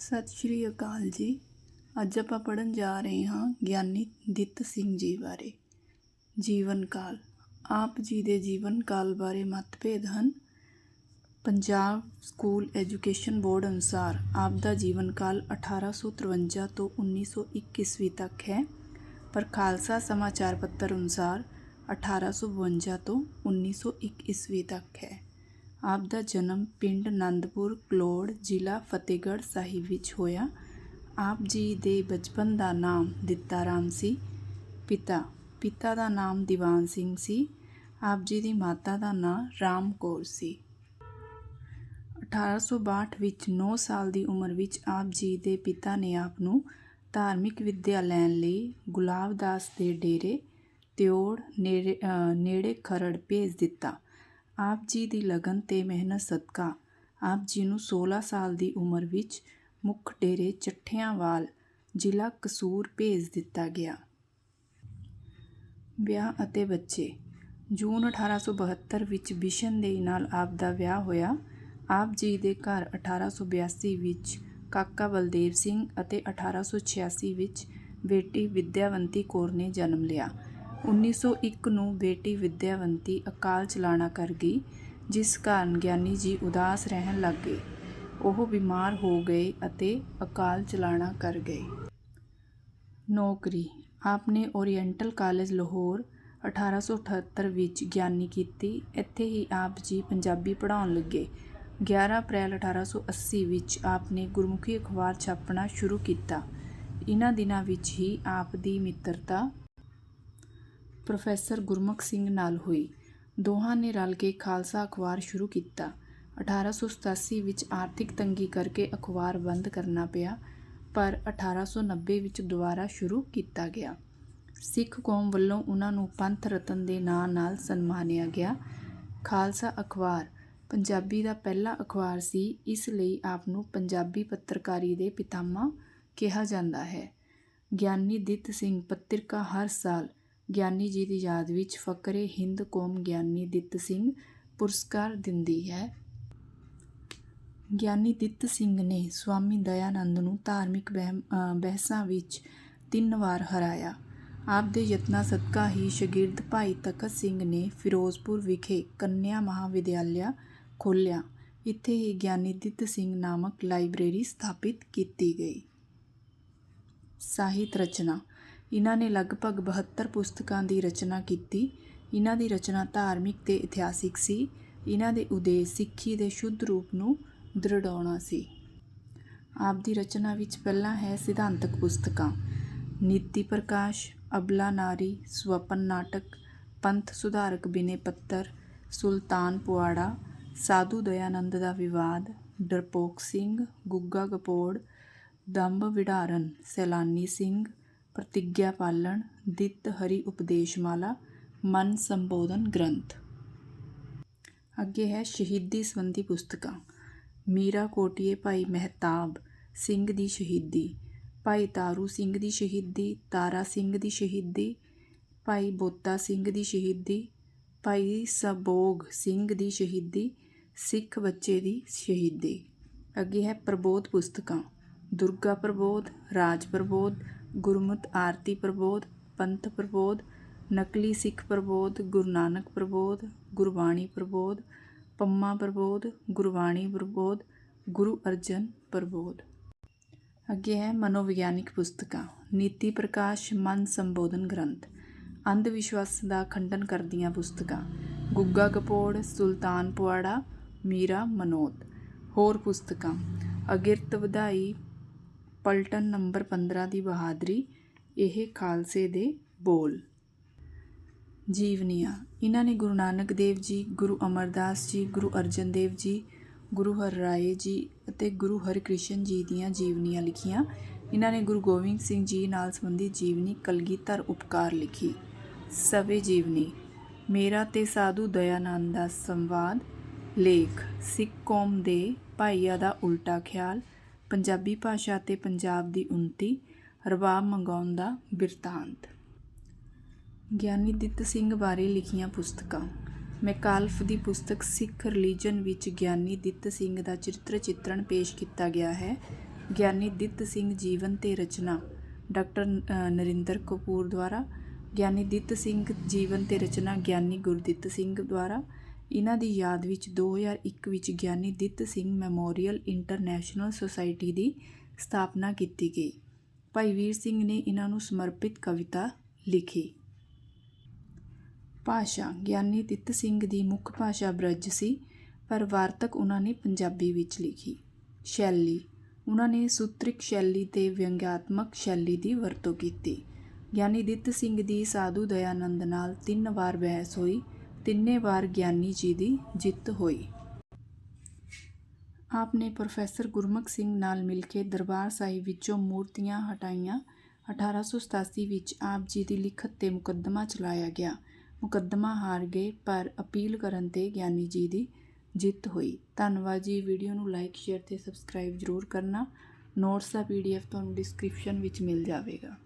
ਸਤਿ ਸ਼੍ਰੀ ਅਕਾਲ ਜੀ। ਅੱਜ ਆਪਾਂ ਪੜਨ ਜਾ ਰਹੇ ਹਾਂ ਗਿਆਨੀ ਦਿੱਤ ਸਿੰਘ ਜੀ ਬਾਰੇ। ਜੀਵਨ ਕਾਲ। ਆਪ ਜੀ ਦੇ ਜੀਵਨ ਕਾਲ ਬਾਰੇ ਮਤਭੇਦ ਹਨ। ਪੰਜਾਬ ਸਕੂਲ ਐਜੂਕੇਸ਼ਨ ਬੋਰਡ ਅਨੁਸਾਰ ਆਪ ਦਾ ਜੀਵਨ ਕਾਲ 1853 ਤੋਂ 1921 ਈਸਵੀ ਤੱਕ ਹੈ। ਪਰ ਖਾਲਸਾ ਸਮਾਚਾਰ ਪੱਤਰ ਅਨੁਸਾਰ 1852 ਤੋਂ 1901 ਈਸਵੀ ਤੱਕ ਹੈ। ਆਪ ਦਾ ਜਨਮ ਪਿੰਡ ਅਨੰਦਪੁਰ ਕਲੋੜ ਜ਼ਿਲ੍ਹਾ ਫਤਿਹਗੜ੍ਹ ਸਾਹਿਬ ਵਿੱਚ ਹੋਇਆ। ਆਪ ਜੀ ਦੇ ਬਚਪਨ ਦਾ ਨਾਮ ਦਿੱਤਾ ਰਾਮ ਸੀ। ਪਿਤਾ ਪਿਤਾ ਦਾ ਨਾਮ ਦੀਵਾਨ ਸਿੰਘ ਸੀ। ਆਪ ਜੀ ਦੀ ਮਾਤਾ ਦਾ ਨਾਮ ਰਾਮ ਕੌਰ ਸੀ। 1862 ਵਿੱਚ 9 ਸਾਲ ਦੀ ਉਮਰ ਵਿੱਚ ਆਪ ਜੀ ਦੇ ਪਿਤਾ ਨੇ ਆਪ ਨੂੰ ਧਾਰਮਿਕ ਵਿੱਦਿਆ ਲੈਣ ਲਈ ਗੁਲਾਬਦਾਸ ਦੇ ਡੇਰੇ ਤਿਉੜ ਨੇੜੇ ਨੇੜੇ ਖਰੜ ਭੇਜ ਦਿੱਤਾ। ਆਪ ਜੀ ਦੀ ਲਗਨ ਤੇ ਮਿਹਨਤ ਸਦਕਾ, ਆਪ ਜੀ ਨੂੰ 16 ਸਾਲ ਦੀ ਉਮਰ ਵਿੱਚ ਮੁੱਖ ਡੇਰੇ ਚੱਠਿਆਂਵਾਲ ਜ਼ਿਲ੍ਹਾ ਕਸੂਰ ਭੇਜ ਦਿੱਤਾ ਗਿਆ। ਵਿਆਹ ਅਤੇ ਬੱਚੇ। ਜੂਨ 1872 ਵਿੱਚ ਬਿਸ਼ਨ ਦੇ ਨਾਲ ਆਪ ਦਾ ਵਿਆਹ ਹੋਇਆ। ਆਪ ਜੀ ਦੇ ਘਰ 1882 ਵਿੱਚ ਕਾਕਾ ਬਲਦੇਵ ਸਿੰਘ ਅਤੇ 1886 ਵਿੱਚ ਬੇਟੀ ਵਿਦਿਆਵੰਤੀ ਕੌਰ ਨੇ ਜਨਮ ਲਿਆ। 1901 ਨੂੰ ਬੇਟੀ ਵਿਦਿਆਵੰਤੀ ਅਕਾਲ ਚਲਾਣਾ ਕਰ ਗਈ, ਜਿਸ ਕਾਰਨ ਗਿਆਨੀ ਜੀ ਉਦਾਸ ਰਹਿਣ ਲੱਗ ਗਏ। ਉਹ ਬਿਮਾਰ ਹੋ ਗਏ ਅਤੇ ਅਕਾਲ ਚਲਾਣਾ ਕਰ ਗਏ। ਨੌਕਰੀ। ਆਪਨੇ ਓਰੀਐਂਟਲ ਕਾਲਜ ਲਾਹੌਰ 1878 ਵਿੱਚ ਗਿਆਨੀ ਕੀਤੀ। ਇੱਥੇ ਹੀ ਆਪ ਜੀ ਪੰਜਾਬੀ ਪੜ੍ਹਾਉਣ ਲੱਗੇ। 11 ਅਪ੍ਰੈਲ 1880 ਵਿੱਚ ਆਪ ਨੇ ਗੁਰਮੁਖੀ ਅਖਬਾਰ ਛਾਪਣਾ ਸ਼ੁਰੂ ਕੀਤਾ। ਇਹਨਾਂ ਦਿਨਾਂ ਵਿੱਚ ਹੀ ਆਪ ਦੀ ਮਿੱਤਰਤਾ ਪ੍ਰੋਫੈਸਰ ਗੁਰਮੁਖ ਸਿੰਘ ਨਾਲ ਹੋਈ। ਦੋਹਾਂ ਨੇ ਰਲ ਕੇ ਖਾਲਸਾ ਅਖਬਾਰ ਸ਼ੁਰੂ ਕੀਤਾ। 1887 ਵਿੱਚ ਆਰਥਿਕ ਤੰਗੀ ਕਰਕੇ ਅਖਬਾਰ ਬੰਦ ਕਰਨਾ ਪਿਆ, ਪਰ 1890 ਵਿੱਚ ਦੁਬਾਰਾ ਸ਼ੁਰੂ ਕੀਤਾ ਗਿਆ। ਸਿੱਖ ਕੌਮ ਵੱਲੋਂ ਉਹਨਾਂ ਨੂੰ ਪੰਥ ਰਤਨ ਦੇ ਨਾਂ ਨਾਲ ਸਨਮਾਨਿਆ ਗਿਆ। ਖਾਲਸਾ ਅਖਬਾਰ, ਪੰਜਾਬੀ ਦਾ ਪਹਿਲਾ ਅਖਬਾਰ ਸੀ, ਇਸ ਲਈ ਆਪ ਨੂੰ ਪੰਜਾਬੀ ਪੱਤਰਕਾਰੀ ਦੇ ਪਿਤਾਮਾ ਕਿਹਾ ਜਾਂਦਾ ਹੈ। ਗਿਆਨੀ ਦਿੱਤ ਸਿੰਘ ਪੱਤਰਿਕਾ ਹਰ ਸਾਲ ਗਿਆਨੀ ਜੀ ਦੀ ਯਾਦ ਵਿੱਚ ਫਕਰੇ ਹਿੰਦ ਕੌਮ ਗਿਆਨੀ ਦਿੱਤ ਸਿੰਘ ਪੁਰਸਕਾਰ ਦਿੰਦੀ ਹੈ। ਗਿਆਨੀ ਦਿੱਤ ਸਿੰਘ ਨੇ ਸਵਾਮੀ ਦਇਆਨੰਦ ਨੂੰ ਧਾਰਮਿਕ ਵਹਿਮ- ਬਹਿਸਾਂ ਵਿੱਚ ਤਿੰਨ ਵਾਰ ਹਰਾਇਆ। ਆਪ ਦੇ ਯਤਨਾਂ ਸਦਕਾ ਹੀ ਸ਼ਗਿਰਦ ਭਾਈ ਤਖਤ ਸਿੰਘ ਨੇ ਫਿਰੋਜ਼ਪੁਰ ਵਿਖੇ ਕੰਨਿਆ ਮਹਾਵਿਦਿਆਲਿਆ ਖੋਲ੍ਹਿਆ। ਇੱਥੇ ਹੀ ਗਿਆਨੀ ਦਿੱਤ ਸਿੰਘ ਨਾਮਕ ਲਾਇਬ੍ਰੇਰੀ ਸਥਾਪਿਤ ਕੀਤੀ ਗਈ। ਸਾਹਿਤ ਰਚਨਾ ਇਹਨਾਂ ਨੇ ਲਗਭਗ 72 ਪੁਸਤਕਾਂ ਦੀ ਰਚਨਾ ਕੀਤੀ। ਇਹਨਾਂ ਦੀ ਰਚਨਾ ਧਾਰਮਿਕ ਤੇ ਇਤਿਹਾਸਿਕ ਸੀ। ਇਹਨਾਂ ਦੇ ਉਦੇਸ਼ ਸਿੱਖੀ ਦੇ ਸ਼ੁੱਧ ਰੂਪ ਨੂੰ ਦ੍ਰਿੜਾਉਣਾ ਸੀ। ਆਪ ਦੀ ਰਚਨਾ ਵਿੱਚ ਪਹਿਲਾਂ ਹੈ ਸਿਧਾਂਤਕ ਪੁਸਤਕਾਂ। ਨੀਤੀ ਪ੍ਰਕਾਸ਼, ਅਬਲਾ ਨਾਰੀ, ਸਵਪਨ ਨਾਟਕ, ਪੰਥ ਸੁਧਾਰਕ ਬਿਨੇ ਪੱਤਰ, ਸੁਲਤਾਨ ਪੁਆੜਾ, ਸਾਧੂ ਦਇਆਨੰਦ ਦਾ ਵਿਵਾਦ, ਡਰਪੋਕ ਸਿੰਘ, ਗੁੱਗਾ ਗਪੋੜ, ਦੰਬ ਵਿਡਾਰਨ ਸੈਲਾਨੀ ਸਿੰਘ ਪ੍ਰਤਿਗਿਆ ਪਾਲਣ, ਦਿੱਤ ਹਰੀ ਉਪਦੇਸ਼ਮਾਲਾ, ਮਨ ਸੰਬੋਧਨ ਗ੍ਰੰਥ। ਅੱਗੇ ਹੈ ਸ਼ਹੀਦੀ ਸੰਬੰਧੀ ਪੁਸਤਕਾਂ। ਮੀਰਾ ਕੋਟੀਏ ਭਾਈ ਮਹਿਤਾਬ ਸਿੰਘ ਦੀ ਸ਼ਹੀਦੀ, ਭਾਈ ਤਾਰੂ ਸਿੰਘ ਦੀ ਸ਼ਹੀਦੀ, ਤਾਰਾ ਸਿੰਘ ਦੀ ਸ਼ਹੀਦੀ, ਭਾਈ ਬੋਤਾ ਸਿੰਘ ਦੀ ਸ਼ਹੀਦੀ, ਭਾਈ ਸਬੋਗ ਸਿੰਘ ਦੀ ਸ਼ਹੀਦੀ, ਸਿੱਖ ਬੱਚੇ ਦੀ ਸ਼ਹੀਦੀ। ਅੱਗੇ ਹੈ ਪ੍ਰਬੋਧ ਪੁਸਤਕਾਂ। ਦੁਰਗਾ ਪ੍ਰਬੋਧ, ਰਾਜ ਪ੍ਰਬੋਧ ਗੁਰਮਤ, ਆਰਤੀ ਪ੍ਰਬੋਧ, ਪੰਥ ਪ੍ਰਬੋਧ, ਨਕਲੀ ਸਿੱਖ ਪ੍ਰਬੋਧ, ਗੁਰੂ ਨਾਨਕ ਪ੍ਰਬੋਧ, ਗੁਰਬਾਣੀ ਪ੍ਰਬੋਧ, ਪੰਮਾ ਪ੍ਰਬੋਧ, ਗੁਰਬਾਣੀ ਪ੍ਰਬੋਧ, ਗੁਰੂ ਅਰਜਨ ਪ੍ਰਬੋਧ। ਅੱਗੇ ਹੈ ਮਨੋਵਿਗਿਆਨਿਕ ਪੁਸਤਕਾਂ। ਨੀਤੀ ਪ੍ਰਕਾਸ਼, ਮਨ ਸੰਬੋਧਨ ਗ੍ਰੰਥ। ਅੰਧ ਵਿਸ਼ਵਾਸ ਦਾ ਖੰਡਨ ਕਰਦੀਆਂ ਪੁਸਤਕਾਂ। ਗੁੱਗਾ ਕਪੋੜ, ਸੁਲਤਾਨ ਪੁਆੜਾ, ਮੀਰਾ ਮਨੋਤ ਹੋਰ ਪੁਸਤਕਾਂ। ਅਗਿਰਤ ਵਧਾਈ ਪਲਟਨ ਨੰਬਰ 15 ਦੀ ਬਹਾਦਰੀ, ਇਹ ਖਾਲਸੇ ਦੇ ਬੋਲ। ਜੀਵਨੀਆਂ, ਇਹਨਾਂ ਨੇ ਗੁਰੂ ਨਾਨਕ ਦੇਵ ਜੀ, ਗੁਰੂ ਅਮਰਦਾਸ ਜੀ, ਗੁਰੂ ਅਰਜਨ ਦੇਵ ਜੀ, ਗੁਰੂ ਹਰਰਾਏ ਜੀ ਅਤੇ ਗੁਰੂ ਹਰਿਕ੍ਰਿਸ਼ਨ ਜੀ ਦੀਆਂ ਜੀਵਨੀਆਂ ਲਿਖੀਆਂ। ਇਹਨਾਂ ਨੇ ਗੁਰੂ ਗੋਬਿੰਦ ਸਿੰਘ ਜੀ ਨਾਲ ਸੰਬੰਧਿਤ ਜੀਵਨੀ ਕਲਗੀਧਰ ਉਪਕਾਰ ਲਿਖੀ। ਸਵੇ ਜੀਵਨੀ, ਮੇਰਾ ਤੇ ਸਾਧੂ ਦਇਆਨੰਦ ਦਾ ਸੰਵਾਦ, ਲੇਖ, ਸਿੱਖ ਕੌਮ ਦੇ ਭਾਈਆਂ ਦਾ ਉਲਟਾ ਖਿਆਲ ਪੰਜਾਬੀ ਭਾਸ਼ਾ ਅਤੇ ਪੰਜਾਬ ਦੀ ਉੱਨਤੀ ਰਬਾਬ ਮੰਗਾਉਣ ਦਾ ਬਿਰਤਾਂਤ। ਗਿਆਨੀ ਦਿੱਤ ਸਿੰਘ ਬਾਰੇ ਲਿਖੀਆਂ ਪੁਸਤਕਾਂ। ਮੈਕਾਲਫ ਦੀ ਪੁਸਤਕ ਸਿੱਖ ਰਿਲੀਜਨ ਵਿੱਚ ਗਿਆਨੀ ਦਿੱਤ ਸਿੰਘ ਦਾ ਚਰਿੱਤਰ ਚਿੱਤਰਣ ਪੇਸ਼ ਕੀਤਾ ਗਿਆ ਹੈ। ਗਿਆਨੀ ਦਿੱਤ ਸਿੰਘ ਜੀਵਨ ਤੇ ਰਚਨਾ, ਡਾਕਟਰ ਨਰਿੰਦਰ ਕਪੂਰ ਦੁਆਰਾ। ਗਿਆਨੀ ਦਿੱਤ ਸਿੰਘ ਜੀਵਨ ਤੇ ਰਚਨਾ ਗਿਆਨੀ ਗੁਰਦਿੱਤ ਸਿੰਘ ਦੁਆਰਾ। ਇਹਨਾਂ ਦੀ ਯਾਦ ਵਿੱਚ 2001 ਵਿੱਚ Giani Ditt Singh memorial international society ਦੀ ਸਥਾਪਨਾ ਕੀਤੀ ਗਈ। ਭਾਈ ਵੀਰ ਸਿੰਘ ਨੇ ਇਹਨਾਂ ਨੂੰ ਸਮਰਪਿਤ ਕਵਿਤਾ ਲਿਖੀ। ਭਾਸ਼ਾ, ਗਿਆਨੀ ਦਿੱਤ ਸਿੰਘ ਦੀ ਮੁੱਖ ਭਾਸ਼ਾ ਬ੍ਰਜ ਸੀ, ਪਰ ਵਾਰਤਕ ਉਹਨਾਂ ਨੇ ਪੰਜਾਬੀ ਵਿੱਚ ਲਿਖੀ। ਸ਼ੈਲੀ, ਉਹਨਾਂ ਨੇ ਸੂਤਰਿਕ ਸ਼ੈਲੀ ਤੇ ਵਿਅੰਗਾਤਮਕ ਸ਼ੈਲੀ ਦੀ ਵਰਤੋਂ ਕੀਤੀ। ਗਿਆਨੀ ਦਿੱਤ ਸਿੰਘ ਦੀ ਸਾਧੂ ਦਇਆਨੰਦ ਨਾਲ ਤਿੰਨ ਵਾਰ ਬਹਿਸ ਹੋਈ ਤਿੰਨੇ ਵਾਰ ਗਿਆਨੀ ਜੀ ਦੀ ਜਿੱਤ ਹੋਈ। ਆਪ ਨੇ ਪ੍ਰੋਫੈਸਰ ਗੁਰਮੁਖ ਸਿੰਘ ਨਾਲ ਮਿਲ ਕੇ ਦਰਬਾਰ ਸਾਹਿਬ ਵਿੱਚੋਂ ਮੂਰਤੀਆਂ ਹਟਾਈਆਂ 1887 ਵਿੱਚ ਆਪ ਜੀ ਦੀ ਲਿਖਤ ਤੇ ਮੁਕੱਦਮਾ ਚਲਾਇਆ ਗਿਆ। ਮੁਕੱਦਮਾ ਹਾਰ ਗਏ, ਪਰ ਅਪੀਲ ਕਰਨ ਤੇ ਗਿਆਨੀ ਜੀ ਦੀ ਜਿੱਤ ਹੋਈ। ਧੰਨਵਾਦ ਜੀ। ਵੀਡੀਓ ਨੂੰ ਲਾਈਕ, ਸ਼ੇਅਰ ਤੇ ਸਬਸਕ੍ਰਾਈਬ ਜ਼ਰੂਰ ਕਰਨਾ। ਨੋਟਸ ਦਾ ਪੀਡੀਐਫ ਤੁਹਾਨੂੰ ਡਿਸਕ੍ਰਿਪਸ਼ਨ ਵਿੱਚ ਮਿਲ ਜਾਵੇਗਾ।